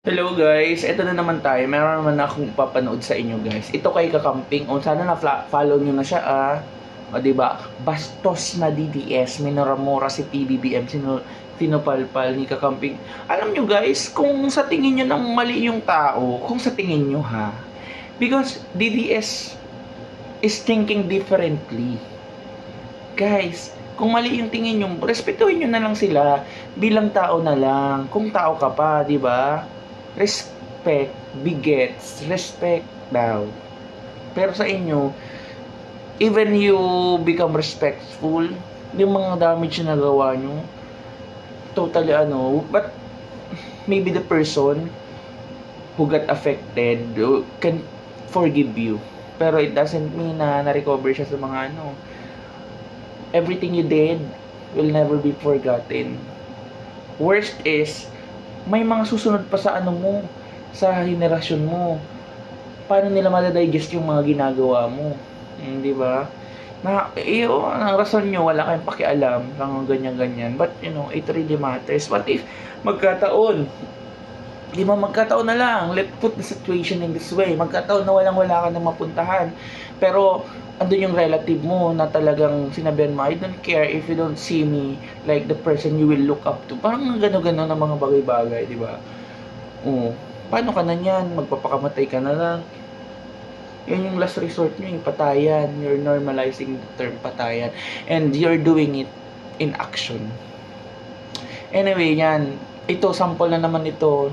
Hello guys, ito na naman tayo. Meron naman akong papanood sa inyo guys. Ito kay Kakamping. O sana na follow nyo na siya ah. O ba? Bastos na DDS, minoramora si PBBM, sino tinupalpal ni Kakamping. Alam nyo guys, kung sa tingin nyo nang mali yung tao, kung sa tingin nyo ha. Because DDS is thinking differently. Guys, kung mali yung tingin nyo, respetuhin nyo na lang sila bilang tao na lang. Kung tao ka pa, di ba? Respect begets respect daw. Pero sa inyo, even you become respectful, yung mga damage na nagawa nyo, totally ano, but maybe the person who got affected can forgive you. Pero it doesn't mean na na-recover siya sa mga ano. Everything you did will never be forgotten. Worst is, may mga susunod pa sa ano mo, sa henerasyon mo. Paano nila madadigest yung mga ginagawa mo? Hmm, di ba? Na, eh, oh, ang rason nyo, wala kayong pakialam, lang ganyan-ganyan. But, you know, it really matters. What if, magkataon, di ba magkataon na lang, let put the situation in this way, magkataon na walang wala ka na mapuntahan. Pero, andun yung relative mo na talagang sinabihan mo, I don't care if you don't see me like the person you will look up to. Parang gano-gano na mga bagay-bagay, di ba? Oo. Paano ka na yan? Magpapakamatay ka na lang. Yan yung last resort nyo, yung patayan. You're normalizing the term patayan. And you're doing it in action. Anyway, yan. Ito, sample na naman ito.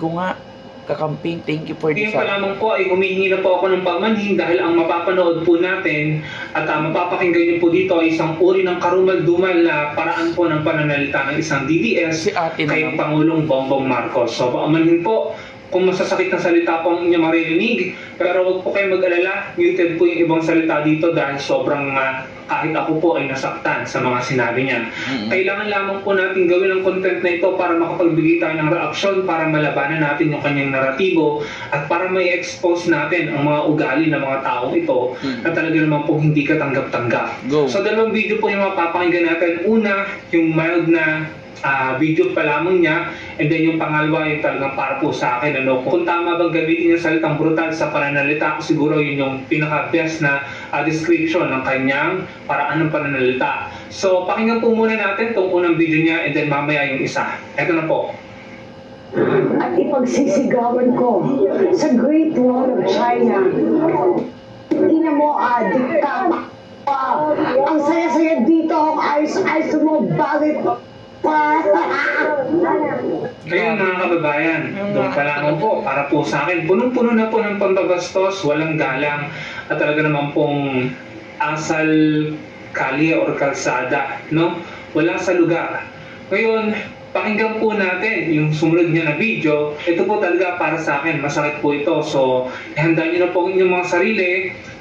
Kung nga, kakamping, thank you for this. Ngayon pa lamang po ay humihingi na po ako ng pagmanhin dahil ang mapapanood po natin at uh, mapapakinggan niyo po dito ay isang uri ng karumal-dumal na paraan po ng pananalita ng isang DDS Si kay. Pangulong Bongbong Marcos. So paumanhin po kung masasakit na salita po ang inyong maririnig, pero huwag po kayong mag-alala, muted po yung ibang salita dito dahil sobrang ah, kahit ako po ay nasaktan sa mga sinabi niya. Mm-mm. Kailangan lamang po natin gawin ang content na ito para makapagbigay tayo ng reaksyon, para malabanan natin yung kanyang naratibo, at para may expose natin ang mga ugali ng mga taong ito Mm. na talaga naman po hindi katanggap-tanggap. Go. So dalawang video po yung mapapakinggan natin. Una, yung mild na ah, video pa lamang niya, and then yung pangalawa yung talagang para po sa akin. Ano, kung tama bang gamitin yung salitang brutal sa pananalita, siguro yun yung pinaka-best na ah, description ng kanyang paraan ng pananalita. So, pakinggan po muna natin itong unang video niya and then mamaya yung isa. Ito na po. at ipagsisigawan ko sa Great Wall of China. Ina mo, ah, diktata pa. Ang saya-saya dito, ang ayos-ayos mo, bakit pa? Ayun mga kababayan, doon pa lamang po, para po sa akin, punong-puno na po ng pambabastos, walang galang, at talaga naman pong asal kalye or kalsada, no? Wala sa lugar. Ngayon, pakinggan po natin yung sumunod niya na video. Ito po talaga para sa akin, masakit po ito. So, ihanda niyo na po ang inyong mga sarili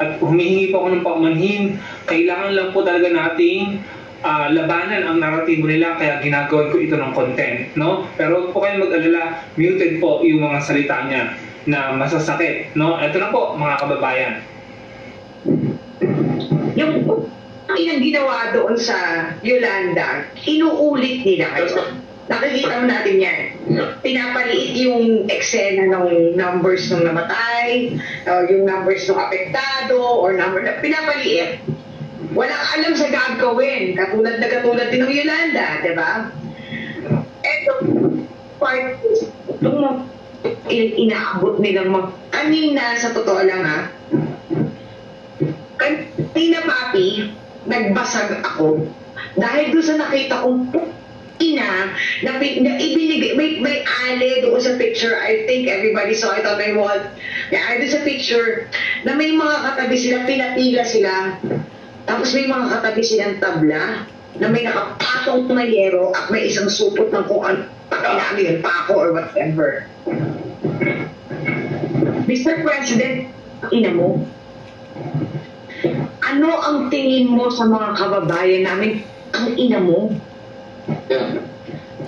at humihingi po ako ng paumanhin. Kailangan lang po talaga nating ah, labanan ang naratibo nila kaya ginagawa ko ito ng content, no? Pero huwag po kayong mag-alala, muted po yung mga salita niya na masasakit, no? Ito na po, mga kababayan. yung inang ginawa doon sa Yolanda, inuulit nila kayo. Nakikita mo natin yan. Pinapaliit yung eksena ng numbers ng namatay, or yung numbers ng apektado, or number na pinapaliit. Walang alam sa gagawin, katulad na katulad din ng Yolanda, di ba? Eto, part mga in- inaabot nilang mag... Kanina, sa totoo lang ha, kanina papi, nagbasag ako. Dahil doon sa nakita kong ina na, na ibinigay, may, may ale doon sa picture. I think everybody saw it on my wall. Yeah, doon sa picture na may mga katabi sila, pinatila sila. Tapos may mga katabi silang tabla na may nakapatong na yero at may isang supot ng kung ano, pakinano yun, pako or whatever. Mr. President, ina mo, ano ang tingin mo sa mga kababayan namin? Ang ina mo?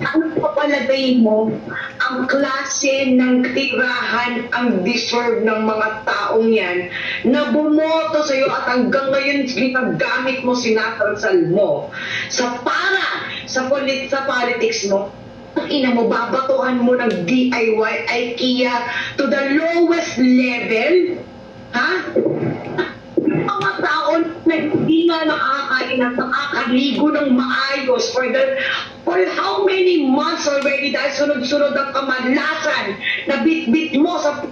Ano papalagay mo ang klase ng tirahan ang deserve ng mga taong yan na bumoto sa iyo at hanggang ngayon ginagamit mo, sinatansal mo sa para sa, polit sa politics mo ina mo, babatuhan mo ng DIY IKEA to the lowest level? Ha? Mga tao na hindi nga nakakain at nakakaligo ng maayos for the for how many months already dahil sunod-sunod ang kamadlasan na bit-bit mo sa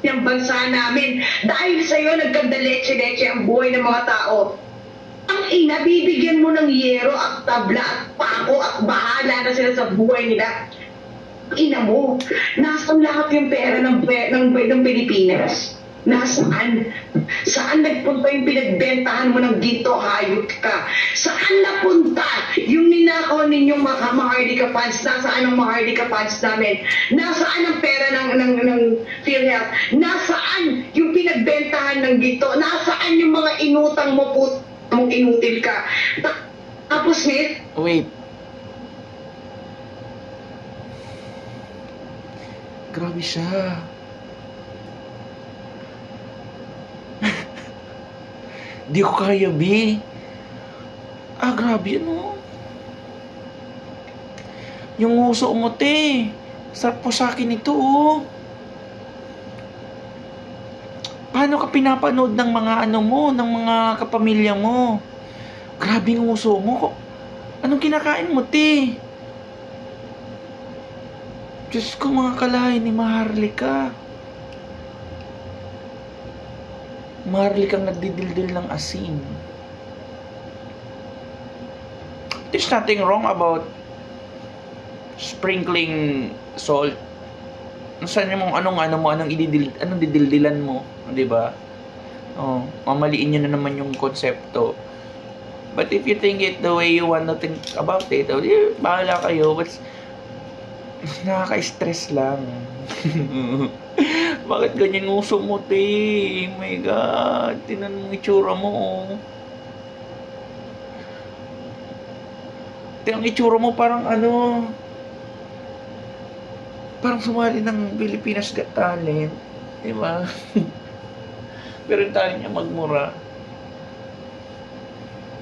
ng bansa namin. Dahil sa iyo, nagkandaleche-leche ang buhay ng mga tao. Ang ina, bibigyan mo ng yero at tabla at pako at bahala na sila sa buhay nila. Ina mo, nasaan lahat yung pera ng, ng, ng Pilipinas? Nasaan? Saan nagpunta yung pinagbentahan mo ng ginto hayop ka? Saan napunta yung ninakaw ninyong mga Maharlika funds? Nasaan ang Maharlika funds namin? Nasaan ang pera ng, ng, ng PhilHealth? Nasaan yung pinagbentahan ng ginto? Nasaan yung mga inutang mo po mong inutil ka? Ta- tapos, Smith, Wait. Grabe siya. Di ko kaya, B. Ah, grabe, ano? Yung uso mo, te. Sarap po sa akin ito, oh. Paano ka pinapanood ng mga ano mo, ng mga kapamilya mo? Grabe yung uso mo. Anong kinakain mo, te? Diyos ko, mga kalahin ni Maharlika. Maharlikang nagdidildil ng asin. There's nothing wrong about sprinkling salt. Nasaan yung anong ano mo, anong ididil, anong didildilan mo, 'di ba? Oh, mamaliin niyo na naman yung konsepto. But if you think it the way you want to think about it, oh, eh, bahala kayo. But nakaka-stress lang. Bakit ganyan uso mo, te? Oh my God. Tinan mo itsura mo, oh. Te, ang itsura mo parang ano... Parang sumali ng Pilipinas Got Talent. Di ba? Pero yung talent niya magmura.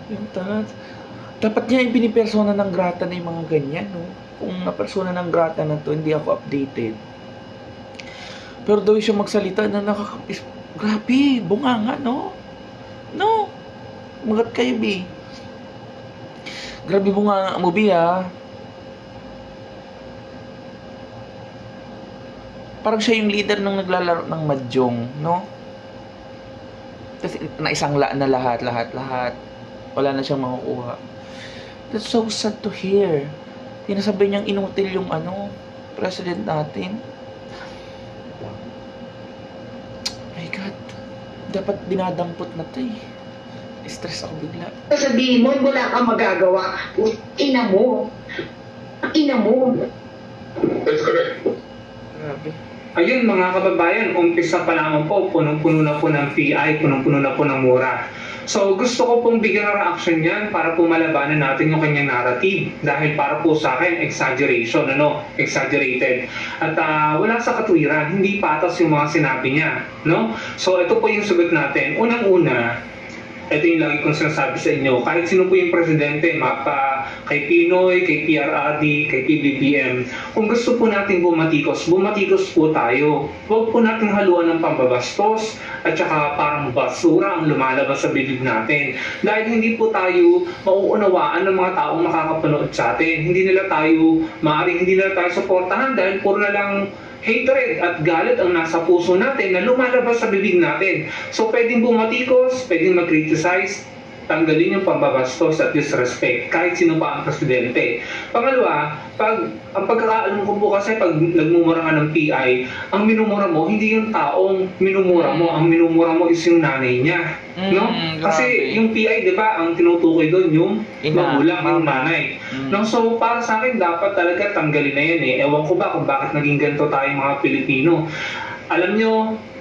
Yung talent. Dapat niya ibinipersona ng grata na yung mga ganyan, no? Kung na persona ng grata na to, hindi ako updated. Pero daw siya magsalita na nakakapis. Grabe, bunganga, no? No. Magat kayo, B. Grabe bunganga mo, B, ha? Parang siya yung leader ng naglalaro ng mahjong, no? Tapos na isang la na lahat, lahat, lahat. Wala na siyang makukuha. That's so sad to hear. Sinasabi niyang inutil yung ano, president natin. My God. Dapat dinadampot na to eh. Stress ako bigla. sabihin mo, wala kang magagawa. Ina mo. Ina mo. Grabe. Ayun mga kababayan, umpisa pa lamang po, punong-puno na po ng PI, punong-puno na po ng mura. So gusto ko pong bigyan ng reaction yan para po malabanan natin yung kanyang narrative. Dahil para po sa akin, exaggeration, ano, exaggerated. At ah, wala sa katwiran, hindi patas yung mga sinabi niya. No? So ito po yung sagot natin. Unang-una, ito yung lagi kong sinasabi sa inyo, kahit sino po yung presidente, mapa kay Pinoy, kay PRRD, kay PBBM, kung gusto po natin bumatikos, bumatikos po tayo. Huwag po natin haluan ng pambabastos at saka parang basura ang lumalabas sa bibig natin. Dahil hindi po tayo mauunawaan ng mga taong makakapanood sa atin. Hindi nila tayo, maaaring hindi nila tayo suportahan dahil puro na lang hatred at galit ang nasa puso natin na lumalabas sa bibig natin. So pwedeng bumatikos, pwedeng mag-criticize, tanggalin yung pambabastos at disrespect kahit sino pa ang presidente. Pangalawa, pag ang pagkakaalam ko po kasi pag nagmumura ka ng PI, ang minumura mo hindi yung taong minumura mo, ang minumura mo is yung nanay niya. no? Mm, Kasi grabe. yung PI, 'di ba, ang tinutukoy doon yung Ina, magulang, yung nanay. Mm. No, so para sa akin dapat talaga tanggalin na yan eh. Ewan ko ba kung bakit naging ganito tayo mga Pilipino. Alam nyo,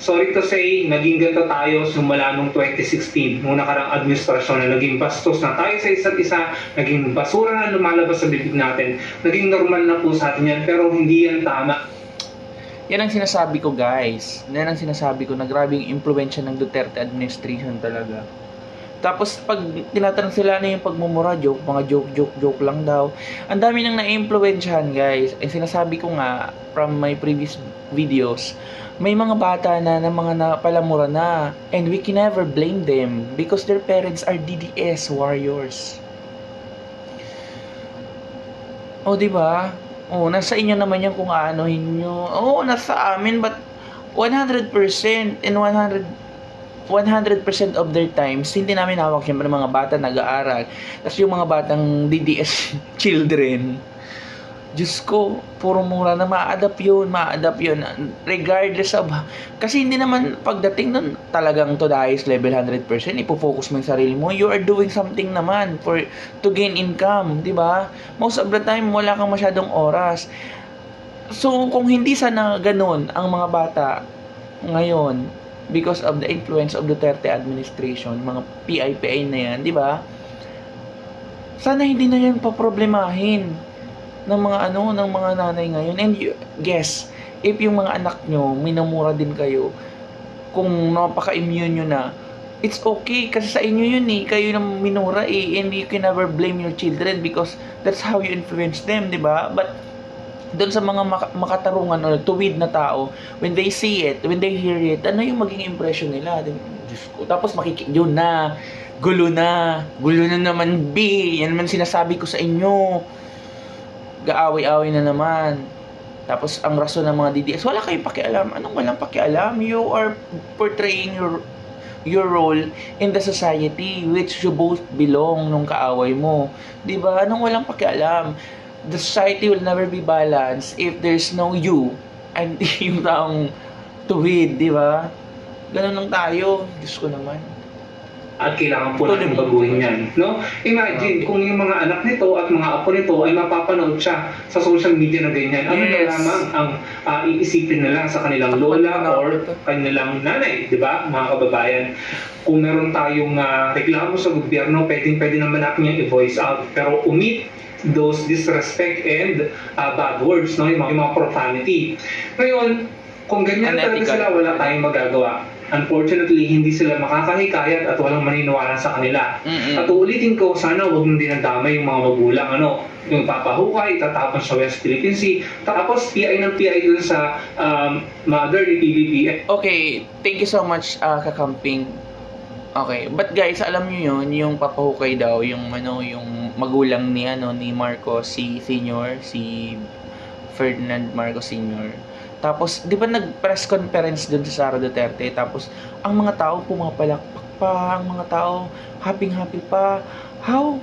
sorry to say, naging ganito tayo simula nung 2016, nung nakarang administrasyon na naging bastos na tayo sa isa't isa, naging basura na lumalabas sa bibig natin. Naging normal na po sa atin yan, pero hindi yan tama. Yan ang sinasabi ko guys. Yan ang sinasabi ko na grabe yung impluensya ng Duterte administration talaga. Tapos pag tinatanong sila ano yung pagmumura, joke, mga joke, joke, joke lang daw. Ang dami nang na-influensyahan guys. Eh sinasabi ko nga from my previous videos, may mga bata na na mga napalamura na and we can never blame them because their parents are DDS warriors. O, di ba? O, nasa inyo naman yan kung aanohin nyo. Oo, nasa amin, but 100% and 100 100% of their times, hindi namin hawak yung mga bata nag-aaral. Tapos yung mga batang DDS children, Diyos ko, puro mura na ma-adapt yun, ma-adapt yun. Regardless of, kasi hindi naman pagdating nun talagang to the highest level 100%, ipofocus mo yung sarili mo. You are doing something naman for to gain income, di ba? Most of the time, wala kang masyadong oras. So, kung hindi sana ganun ang mga bata ngayon, because of the influence of Duterte administration, mga PIPI na yan, di ba? Sana hindi na yan paproblemahin ng mga ano, ng mga nanay ngayon. And you, guess, if yung mga anak nyo, minamura din kayo, kung napaka-immune nyo na, it's okay kasi sa inyo yun eh, kayo na minura eh, and you can never blame your children because that's how you influence them, di ba? But doon sa mga mak- makatarungan or tuwid na tao, when they see it, when they hear it, ano yung maging impression nila? Di- Diyos ko. Tapos makiki yun na, gulo na, gulo na naman B, yan naman sinasabi ko sa inyo. Gaaway-away na naman. Tapos ang rason ng mga DDS, wala kayong pakialam. Anong walang pakialam? You are portraying your your role in the society which you both belong nung kaaway mo. 'Di ba? Anong walang pakialam? The society will never be balanced if there's no you and yung taong tuwid, 'di ba? Ganun lang tayo. Diyos ko naman. At kailangan po natin baguhin yan. No? Imagine, kung yung mga anak nito at mga apo nito ay mapapanood siya sa social media na ganyan, ano na Yes. lamang ang ah, iisipin nila sa kanilang lola or kanilang nanay, di ba, mga kababayan? Kung meron tayong ah, reklamo sa gobyerno, pwedeng pwede naman natin yung i-voice out. Pero omit those disrespect and ah, bad words, no? yung, mga, yung mga profanity. Ngayon, kung ganyan talaga sila, wala tayong magagawa. Unfortunately, hindi sila makakahikayat at walang maniniwala sa kanila. Mm-mm. At uulitin ko, sana huwag mong dinadama yung mga magulang, ano, yung papahukay, tatapon sa West Philippine Sea, tapos PI ng PI dun sa um, mother ni PBBM. Okay, thank you so much uh, kakamping. Okay, but guys, alam niyo yun, yung papahukay daw, yung ano, yung magulang ni ano ni Marcos, si Senior, si Ferdinand Marcos Senior. Tapos, di ba nag-press conference dun sa Sara Duterte? Tapos, ang mga tao pumapalakpak pa, ang mga tao happy-happy pa. How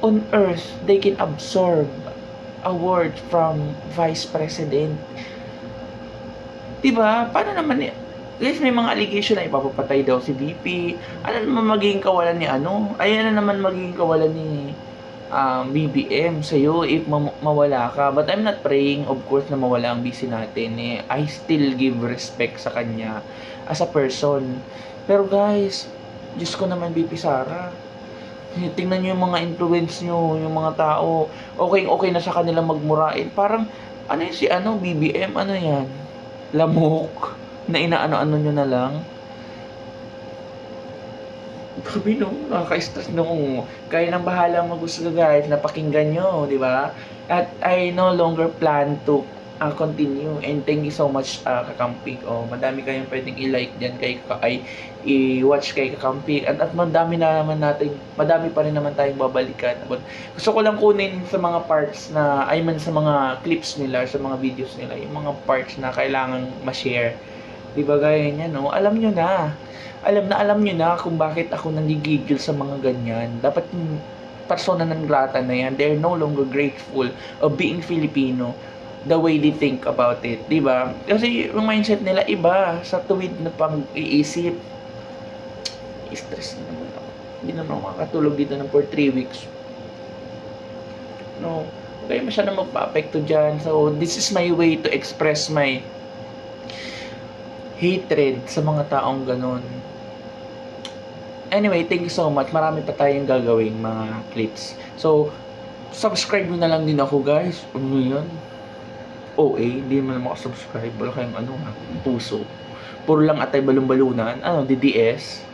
on earth they can absorb a word from Vice President? Diba? Paano naman Guys, may mga allegation na ipapapatay daw si VP. Ano naman magiging kawalan ni ano? Ayan na naman magiging kawalan ni um, BBM sa'yo if ma- mawala ka. But I'm not praying, of course, na mawala ang BC natin. Eh, I still give respect sa kanya as a person. Pero guys, Diyos ko naman, BP Sara. Eh, Tingnan nyo yung mga influence nyo, yung mga tao. Okay, okay na sa kanila magmurain. Parang, ano yun si ano, BBM, ano yan? Lamok. Na inaano-ano nyo na lang. Grabe no, nakaka-stress no. Kaya nang bahala magusga guys, napakinggan nyo, di ba? At I no longer plan to uh, continue. And thank you so much, uh, Kakampik. Oh, madami kayong pwedeng i-like dyan kay ay i-watch kay Kakampik. At, at madami na naman natin, madami pa rin naman tayong babalikan. But, gusto ko lang kunin sa mga parts na, I mean sa mga clips nila, sa mga videos nila, yung mga parts na kailangan ma-share. Di ba gaya niya, no? Alam nyo na. Alam na alam nyo na kung bakit ako nanggigigil sa mga ganyan. Dapat yung persona ng grata na yan, they're no longer grateful of being Filipino the way they think about it, di ba? Kasi yung mindset nila iba sa tuwid na pang-iisip. Stress na naman ako. Hindi naman ako makakatulog dito ng for 3 weeks. No. Kaya masyadong magpa-apekto dyan. So, this is my way to express my hatred sa mga taong ganun. Anyway, thank you so much. Marami pa tayong gagawin mga clips. So, subscribe nyo na lang din ako guys. Ano yun? OA, hindi naman ako subscribe. Wala kayong ano puso. Puro lang atay balon-balunan. Ano, DDS.